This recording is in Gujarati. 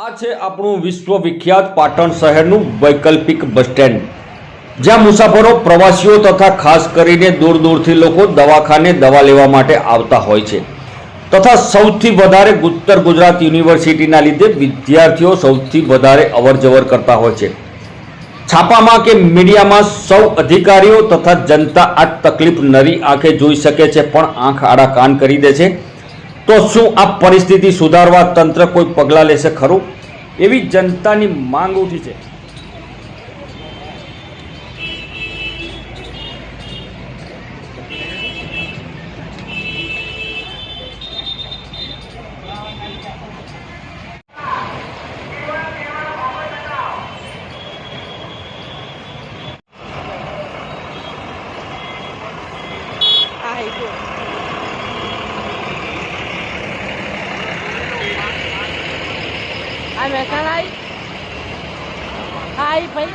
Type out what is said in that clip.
છે આપણું વિશ્વવિખ્યાત પાટણ શહેરનું વૈકલ્પિક બસ સ્ટેન્ડ, જ્યાં મુસાફરો, પ્રવાસીઓ તથા ખાસ કરીને દૂર દૂરથી લોકો દવાખાને દવા લેવા માટે આવતા હોય છે. તથા સૌથી વધારે ઉત્તર ગુજરાત યુનિવર્સિટીના લીધે વિદ્યાર્થીઓ સૌથી વધારે અવરજવર કરતા હોય છે. છાપામાં કે મીડિયામાં સૌ અધિકારીઓ તથા જનતા આ તકલીફ નરી આંખે જોઈ શકે છે, પણ આંખ આડા કાન કરી દે છે. તો શું આ પરિસ્થિતિ સુધારવા તંત્ર કોઈ પગલાં લેશે ખરું? એવી જનતાની માંગ ઉઠી છે. Ai mẹ sang đây? Ai phải